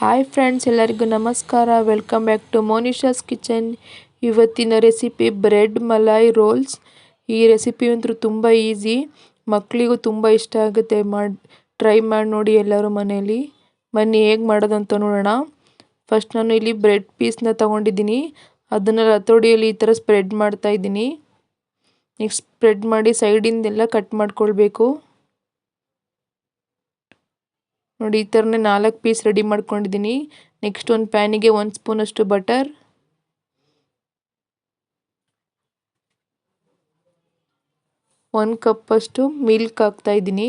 Hi friends ಎಲ್ಲರಿಗೂ ನಮಸ್ಕಾರ. Welcome back to Monisha's kitchen ಇವತ್ತಿನ ರೆಸಿಪಿ ಬ್ರೆಡ್ ಮಲಾಯ್ ರೋಲ್ಸ್ ಈ ರೆಸಿಪಿ ಅಂತೂ ತುಂಬ ಈಸಿ ಮಕ್ಕಳಿಗೂ ತುಂಬ ಇಷ್ಟ ಆಗುತ್ತೆ. ಮಾಡಿ ಟ್ರೈ ಮಾಡಿ ನೋಡಿ ಎಲ್ಲರೂ ಮನೆಯಲ್ಲಿ. ಬನ್ನಿ, ಹೇಗೆ ಮಾಡೋದಂತ ನೋಡೋಣ. ಫಸ್ಟ್ ನಾನು ಇಲ್ಲಿ ಬ್ರೆಡ್ ಪೀಸ್ನ ತೊಗೊಂಡಿದ್ದೀನಿ. ಅದನ್ನು ರತೋಡಿಯಲ್ಲಿ ಈ ಥರ ಸ್ಪ್ರೆಡ್ ಮಾಡ್ತಾ ಇದ್ದೀನಿ. ನೆಕ್ಸ್ಟ್ ಸ್ಪ್ರೆಡ್ ಮಾಡಿ ಸೈಡಿಂದೆಲ್ಲ ಕಟ್ ಮಾಡ್ಕೊಳ್ಬೇಕು. ನೋಡಿ, ಈ ಥರನೇ ನಾಲ್ಕು ಪೀಸ್ ರೆಡಿ ಮಾಡ್ಕೊಂಡಿದ್ದೀನಿ. ನೆಕ್ಸ್ಟ್ ಒಂದು ಪ್ಯಾನಿಗೆ ಒಂದು ಸ್ಪೂನಷ್ಟು ಬಟರ್. ಒಂದು ಕಪ್ಪಷ್ಟು ಮಿಲ್ಕ್ ಹಾಕ್ತಾ ಇದ್ದೀನಿ.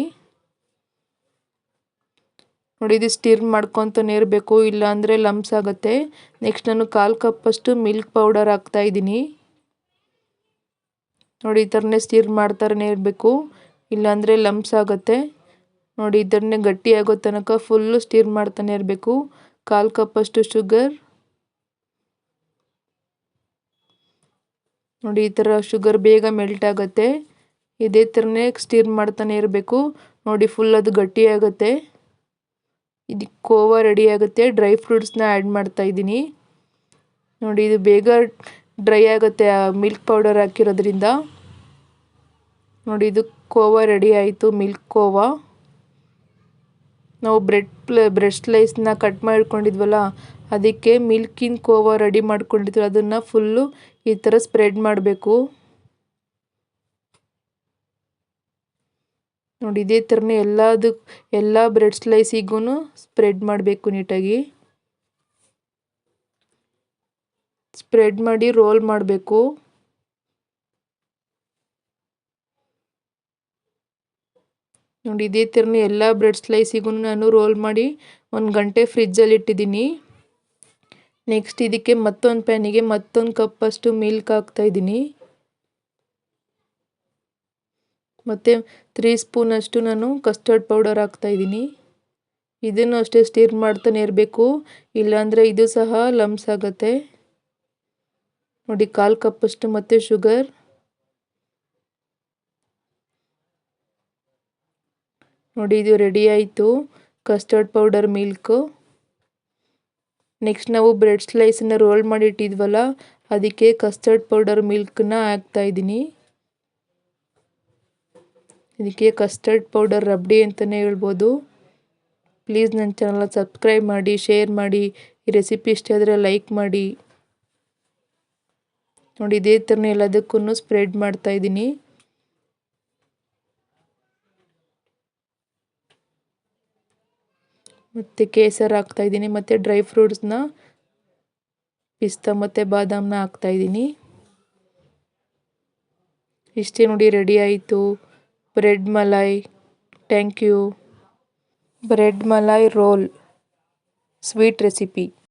ನೋಡಿ, ಇದು ಸ್ಟಿರ್ ಮಾಡ್ಕೊತಾನೆ ಇರಬೇಕು, ಇಲ್ಲಾಂದರೆ ಲಮ್ಸ್ ಆಗುತ್ತೆ. ನೆಕ್ಸ್ಟ್ ನಾನು ಕಾಲು ಕಪ್ಪಷ್ಟು ಮಿಲ್ಕ್ ಪೌಡರ್ ಹಾಕ್ತಾ ಇದ್ದೀನಿ. ನೋಡಿ, ಈ ಥರನೇ ಸ್ಟಿರ್ ಮಾಡ್ತಾರೇ ಇರಬೇಕು, ಇಲ್ಲಾಂದರೆ ಲಮ್ಸ್ ಆಗುತ್ತೆ. ನೋಡಿ, ಇದನ್ನೇ ಗಟ್ಟಿ ಆಗೋ ತನಕ ಫುಲ್ಲು ಸ್ಟಿರ್ ಮಾಡ್ತಾನೆ ಇರಬೇಕು. ಕಾಲು ಕಪ್ಪಷ್ಟು ಶುಗರ್ ನೋಡಿ, ಈ ಥರ ಶುಗರ್ ಬೇಗ ಮೆಲ್ಟ್ ಆಗುತ್ತೆ. ಇದೇ ಥರನೇ ಸ್ಟಿರ್ ಮಾಡ್ತಾನೆ ಇರಬೇಕು. ನೋಡಿ ಫುಲ್ ಅದು ಗಟ್ಟಿ ಆಗುತ್ತೆ ಇದು ಕೋವಾ ರೆಡಿ ಆಗುತ್ತೆ. ಡ್ರೈ ಫ್ರೂಟ್ಸ್ನ ಆ್ಯಡ್ ಮಾಡ್ತಾ ಇದ್ದೀನಿ. ನೋಡಿ, ಇದು ಬೇಗ ಡ್ರೈ ಆಗುತ್ತೆ ಆ ಮಿಲ್ಕ್ ಪೌಡರ್ ಹಾಕಿರೋದ್ರಿಂದ. ನೋಡಿ, ಇದು ಕೋವಾ ರೆಡಿ ಆಯಿತು ಮಿಲ್ಕ್ ಕೋವಾ. ನಾವು ಬ್ರೆಡ್ ಪ್ಲೇ ಬ್ರೆಡ್ ಸ್ಲೈಸ್ನ ಕಟ್ ಮಾಡಿಕೊಂಡಿದ್ವಲ್ಲ, ಅದಕ್ಕೆ ಮಿಲ್ಕಿನ ಕೋವಾ ರೆಡಿ ಮಾಡ್ಕೊಂಡಿದ್ವಿ. ಅದನ್ನು ಫುಲ್ಲು ಈ ಥರ ಸ್ಪ್ರೆಡ್ ಮಾಡಬೇಕು. ನೋಡಿ, ಇದೇ ಥರನೇ ಎಲ್ಲದು, ಎಲ್ಲ ಬ್ರೆಡ್ ಸ್ಲೈಸಿಗೂ ಸ್ಪ್ರೆಡ್ ಮಾಡಬೇಕು ನೀಟಾಗಿ. ಸ್ಪ್ರೆಡ್ ಮಾಡಿ ರೋಲ್ ಮಾಡಬೇಕು. ನೋಡಿ, ಇದೇ ಥರನೇ ಎಲ್ಲ ಬ್ರೆಡ್ ಸ್ಲೈಸಿಗೂ ನಾನು ರೋಲ್ ಮಾಡಿ ಒಂದು ಗಂಟೆ ಫ್ರಿಜ್ಜಲ್ಲಿ ಇಟ್ಟಿದ್ದೀನಿ. ನೆಕ್ಸ್ಟ್ ಇದಕ್ಕೆ ಮತ್ತೊಂದು ಪ್ಯಾನಿಗೆ ಮತ್ತೊಂದು ಕಪ್ಪಷ್ಟು ಮಿಲ್ಕ್ ಹಾಕ್ತಾಯಿದ್ದೀನಿ ಮತ್ತು ತ್ರೀ ಸ್ಪೂನಷ್ಟು ನಾನು ಕಸ್ಟರ್ಡ್ ಪೌಡರ್ ಹಾಕ್ತಾಯಿದ್ದೀನಿ ಇದನ್ನು ಅಷ್ಟೇ ಸ್ಟಿರ್ ಮಾಡ್ತಾನೆ ಇರಬೇಕು. ಇಲ್ಲಾಂದರೆ ಇದು ಸಹ ಲಮ್ಸ್ ಆಗುತ್ತೆ. ನೋಡಿ, ಕಾಲು ಕಪ್ಪಷ್ಟು ಮತ್ತು ಶುಗರ್ ನೋಡಿ, ಇದು ರೆಡಿ ಆಯಿತು. ಕಸ್ಟರ್ಡ್ ಪೌಡರ್ ಮಿಲ್ಕು ನೆಕ್ಸ್ಟ್ ನಾವು ಬ್ರೆಡ್ ಸ್ಲೈಸನ್ನು ರೋಲ್ ಮಾಡಿ ಇಟ್ಟಿದ್ವಲ್ಲ, ಅದಕ್ಕೆ ಕಸ್ಟರ್ಡ್ ಪೌಡರ್ ಮಿಲ್ಕನ್ನ ಹಾಕ್ತಾಯಿದ್ದೀನಿ ಇದಕ್ಕೆ ಕಸ್ಟರ್ಡ್ ಪೌಡರ್ ರಬ್ಡಿ ಅಂತಲೇ ಹೇಳ್ಬೋದು. ಪ್ಲೀಸ್ ನನ್ನ ಚಾನಲ್ನ ಸಬ್ಸ್ಕ್ರೈಬ್ ಮಾಡಿ ಶೇರ್ ಮಾಡಿ. ಈ ರೆಸಿಪಿ ಇಷ್ಟ ಆದರೆ ಲೈಕ್ ಮಾಡಿ. ನೋಡಿ, ಇದೇ ಥರನೇ ಎಲ್ಲದಕ್ಕೂ ಸ್ಪ್ರೆಡ್ ಮಾಡ್ತಾಯಿದ್ದೀನಿ ಮತ್ತು ಕೇಸರ್ ಹಾಕ್ತಾಯಿದ್ದೀನಿ ಮತ್ತು ಡ್ರೈ ಫ್ರೂಟ್ಸ್ನ ಪಿಸ್ತಾ ಮತ್ತು ಬಾದಾಮನ್ನ ಹಾಕ್ತಾಯಿದ್ದೀನಿ ಇಷ್ಟೇ ನೋಡಿ ರೆಡಿ ಆಯಿತು. Bread malai, thank you. Bread malai roll, sweet recipe.